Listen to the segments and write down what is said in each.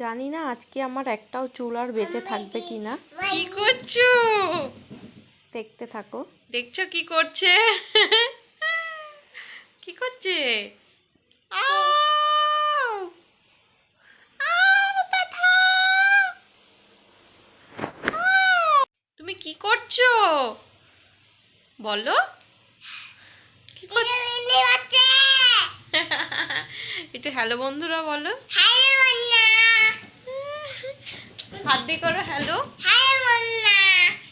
জানি না আজকে আমার একটাও চুল আর বেঁচে থাকবে কি না। কি করছ? দেখতে থাকো। দেখছ কি করছে? কি করছে! তুমি কি করছ? বলো। কি করছ একটু হ্যালো বন্ধুরা বলো। হাত দিয়ে করো হ্যালো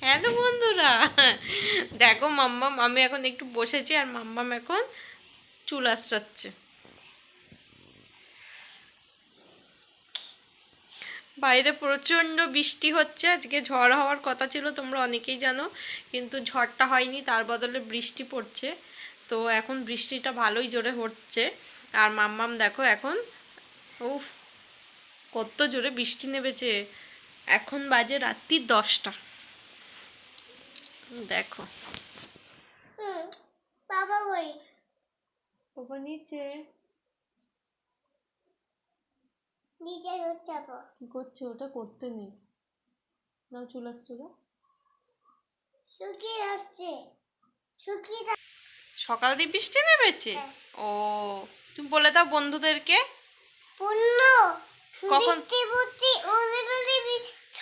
হ্যালো বন্ধুরা। দেখো মাম্মাম আমি এখন একটু বসেছি আর মাম্মাম এখন চুল আশ্রাচ্ছে। বাইরে প্রচণ্ড বৃষ্টি হচ্ছে। আজকে ঝড় হওয়ার কথা ছিল তোমরা অনেকেই জানো কিন্তু ঝড়টা হয়নি তার বদলে বৃষ্টি পড়ছে। তো এখন বৃষ্টিটা ভালোই জোরে হচ্ছে। আর মাম্মাম দেখো এখন উফ কত জোরে বৃষ্টি নেমেছে। এখন বাজে রাত্রি দশটা। দেখো। বাবা কই? বাবা নিচে। নিচে যাব। কি করছে? ওটা করতে নেই। নাও চুল শুকিয়ে যাচ্ছে। শুকিয়ে সকাল দিয়ে বৃষ্টি নেমেছে? ও তুমি বলে দাও বন্ধুদেরকে। পূর্ণ কখন? বৃষ্টি বুদ্ধি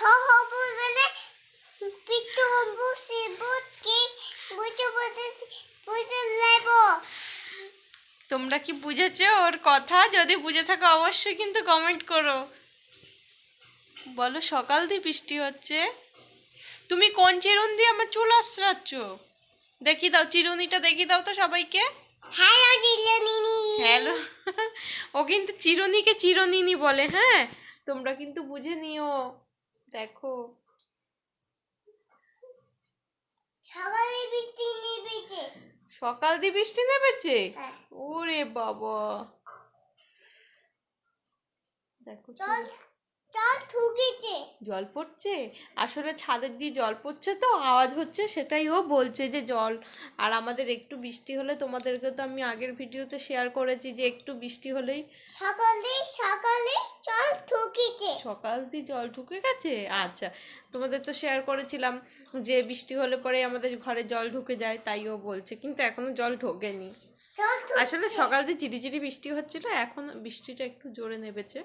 উলি বলি বলে পিত্ত হব সিবুত কি বুঝে বুঝে বুঝে লেব তোমরা কি বুঝেছ ওর কথা? যদি বুঝে থাকো অবশ্যই কিন্তু কমেন্ট করো। বলো সকাল দিয়ে বৃষ্টি হচ্ছে। তুমি কোন চিরুন দিয়ে আমার চুল আশ্রাচ্ছ? দেখি দাও চিরুনিটা দেখি দাও তো সবাইকে। হ্যালো হ্যালো ও কিন্তু চিরুনিকে চিরনিনি বলে হ্যাঁ? তোমরা কিন্তু বুঝে নিও। দেখো। সকালে বৃষ্টি নেবেছে সকাল দিয়ে বৃষ্টি নেমেছে? হ্যাঁ। ওরে বাবা। দেখো জল পড়ছে? আসলে ছাদের দিয়ে জল পড়ছে তো আওয়াজ হচ্ছে সেটাই ও বলছে যে জল। আর আমাদের একটু বৃষ্টি হলে তোমাদেরকে তো আমি আগের ভিডিওতে শেয়ার করেছি যে একটু বৃষ্টি হলেই সকালে সকালে জল ঠুকেছে। সকাল দিয়ে জল ঢুকে গেছে? আচ্ছা তোমাদের তো শেয়ার করেছিলাম যে বৃষ্টি হলে পরে আমাদের ঘরে জল ঢুকে যায় তাই ও বলছে কিন্তু এখনও জল ঢোকেনি। আসলে সকাল দিয়ে চিটিচিটি বৃষ্টি হচ্ছিল এখন বৃষ্টিটা একটু জোরে নেমেছে।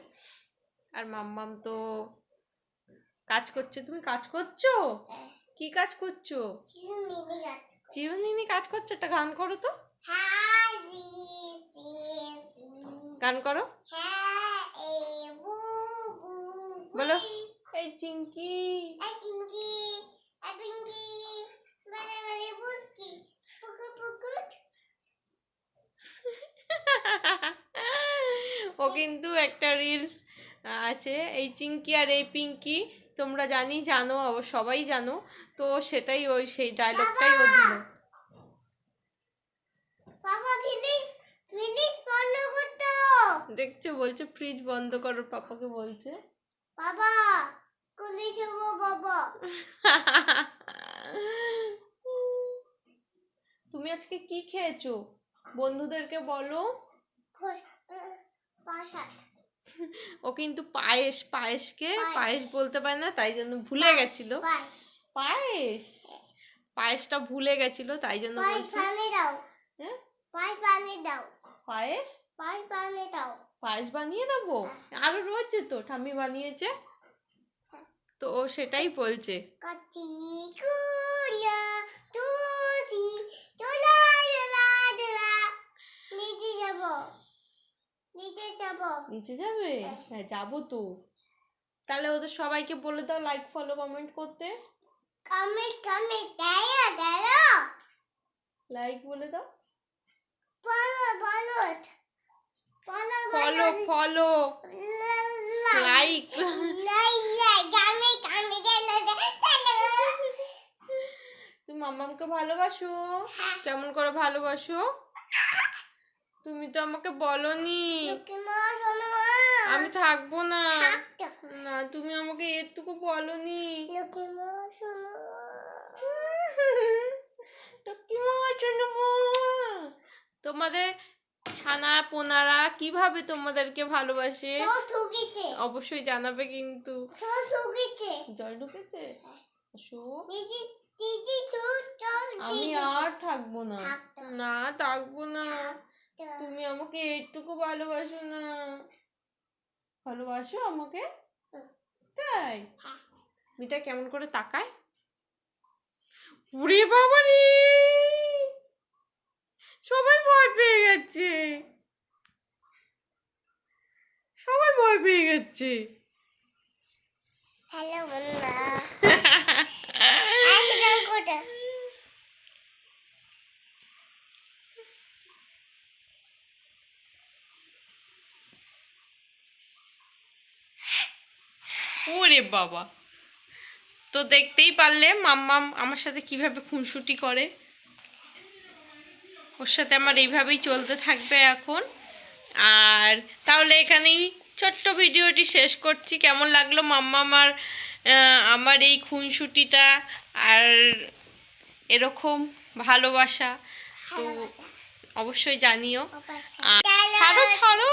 আর মাম্মাম তো কাজ করছে। তুমি কাজ করছ? কি কাজ করছ? চিরুনি চিরুনিনি কাজ করছ? একটা গান করো তো। গান করো। বলো। এই চিঙ্কি ও কিন্তু একটা রিলস আছে এই চিঙ্কি আর এই পিঙ্কি তোমরা জানি জানো সবাই জানো তো সেটাই ওই সেই ডায়লগটাই ও দিল। দেখছ বলছে ফ্রিজ বন্ধ করো পাপাকে বলছে। বাবা বাবা। তুমি আজকে কি খেয়েছো? বন্ধুদেরকে বলো। ও কিন্তু পায়েস পায়েসকে পায়েস। পায়েস বলতে পারে না তাই জন্য ভুলে গেছিল। পায়েস। পায়েসটা ভুলে গেছিল তাই জন্য পানি দাও। হ্যাঁ? পাশ পানি দাও। পায়েস? পাশ পানি দাও। পায়েস বানিয়ে দেবো? আরও রয়েছে তো ঠাম্মি বানিয়েছে? তো ও সেটাই বলছে। কতি কুনা তুতি তোলা তোলা তোলা নিচে যাব নিচে যাবে? হ্যাঁ। যাব তো। তাহলে ওদের সবাইকে বলে দাও লাইক ফলো কমেন্ট করতে। কামে কামে দায়া দায়া লাইক বলে দাও। বলো বলো ফলো ফলো লাইক তুমি মাম্মামকে ভালোবাসো? কেমন করে ভালোবাসো? তুমি তো আমাকে বলনি। আমি থাকব না। না তুমি আমাকে এটুকু বলনি। তোমাদের ছানা পোনারা কীভাবে তোমাদেরকে ভালোবাসে? অবশ্যই জানাবে কিন্তু। জল ঢুকেছে? আমি আর থাকব না। না থাকব না। তুমি আমাকে এইটুকু ভালোবাসো না। ভালোবাসো আমাকে? তাই? হ্যাঁ। মিটা কেমন করে তাকায়? উড়ে বাবা রে সবাই ভয় পেয়ে গেছে। সবাই ভয় পেয়ে গেছে। হ্যালো বন্ধুরা ওরে বাবা। তো দেখতেই পারলে মাম্মাম আমার সাথে কীভাবে খুনসুটি করে। ওর সাথে আমার এইভাবেই চলতে থাকবে এখন। আর তাহলে এখানেই ছোট্ট ভিডিওটি শেষ করছি। কেমন লাগল মাম্মা আমার আমার এই খুনসুটিটা আর এরকম ভালোবাসা? তো অবশ্যই জানিও। আর ছাড়ো ছাড়ো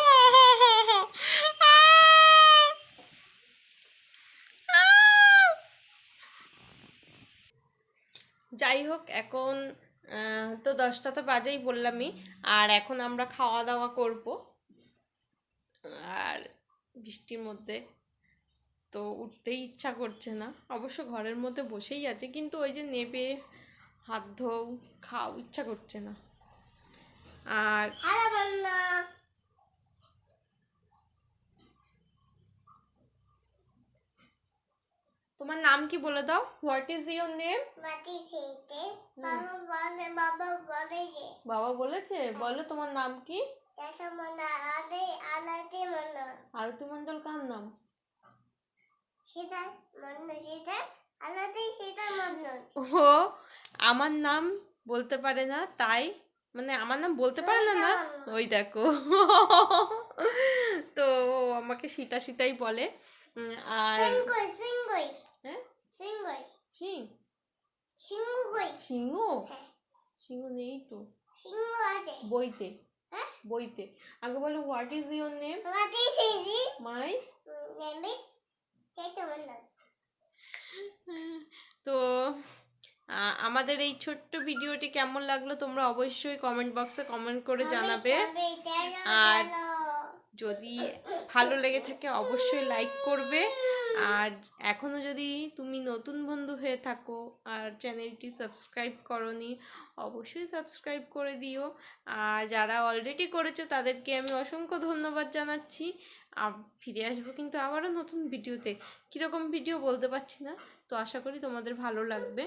যাই হোক এখন তো দশটা তো বাজেই বললামই, আর এখন আমরা খাওয়া দাওয়া করব। আর বৃষ্টির মধ্যে তো উঠতেই ইচ্ছা করছে না। অবশ্য ঘরের মধ্যে বসেই আছে, কিন্তু ওই যে নেবে, হাত ধোও, খাও, ইচ্ছা করছে না। আর হ্যালো বন্ধুরা তোমার নাম কি বলে দাও? হোয়াট ইজ ইউর নেম বাবা বলেছে। বলো তোমার নাম কি? আরতি মণ্ডল কার নাম? ও আমার নাম বলতে পারে না তাই? মানে আমার নাম বলতে পারে না না? ওই দেখো। তো আমাকে সীতা সীতাই বলে। আর সিংগই সিংগই। হ্যাঁ? সিংগই সিং? সিংগই সিংহ? হ্যাঁ। সিংহ নেই তো। সিংহ আছে। বইতে। হ্যাঁ? বইতে। আগে বলো হোয়াট ইজ ইউর নেম সেরি মাই নেমে তো আমাদের এই ছোট্ট ভিডিওটি কেমন লাগল তোমরা অবশ্যই কমেন্ট বক্সে কমেন্ট করে জানাবে। আর যদি ভালো লেগে থাকে অবশ্যই লাইক করবে। আর এখনও যদি তুমি নতুন বন্ধু হয়ে থাকো আর চ্যানেলটি সাবস্ক্রাইব করনি, অবশ্যই সাবস্ক্রাইব করে দিও। আর যারা অলরেডি করেছে, তাদেরকে আমি অসংখ্য ধন্যবাদ জানাচ্ছি। ফিরে আসব কিন্তু আবারও নতুন ভিডিওতে। কীরকম ভিডিও বলতে পারছি না, তো আশা করি তোমাদের ভালো লাগবে!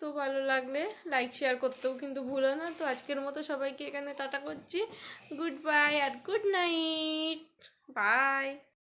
তো ভালো লাগলে লাইক শেয়ার করতেও কিন্তু ভুলো না। তো আজকের মতো সবাইকে এখানে টাটা করছি। গুড বাই আর গুড নাইট বাই